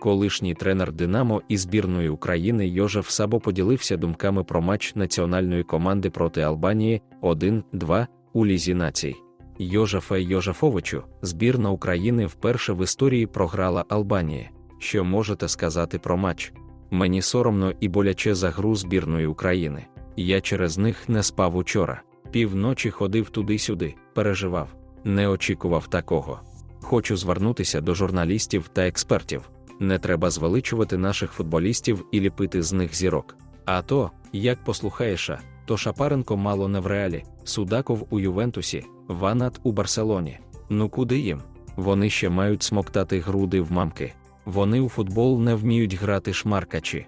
Колишній тренер Динамо і збірної України Йожеф Сабо поділився думками про матч національної команди проти Албанії 1-2 у Лізі націй. Йожефе Йожефовичу, збірна України вперше в історії програла Албанії. Що можете сказати про матч? Мені соромно і боляче за гру збірної України. Я через них не спав учора. Півночі ходив туди-сюди, переживав, не очікував такого. Хочу звернутися до журналістів та експертів. Не треба звеличувати наших футболістів і ліпити з них зірок. А то, як послухаєш, то Шапаренко мало не в реалі, Судаков у Ювентусі, Ванат у Барселоні. Ну куди їм? Вони ще мають смоктати груди в мамки. Вони у футбол не вміють грати шмаркачі.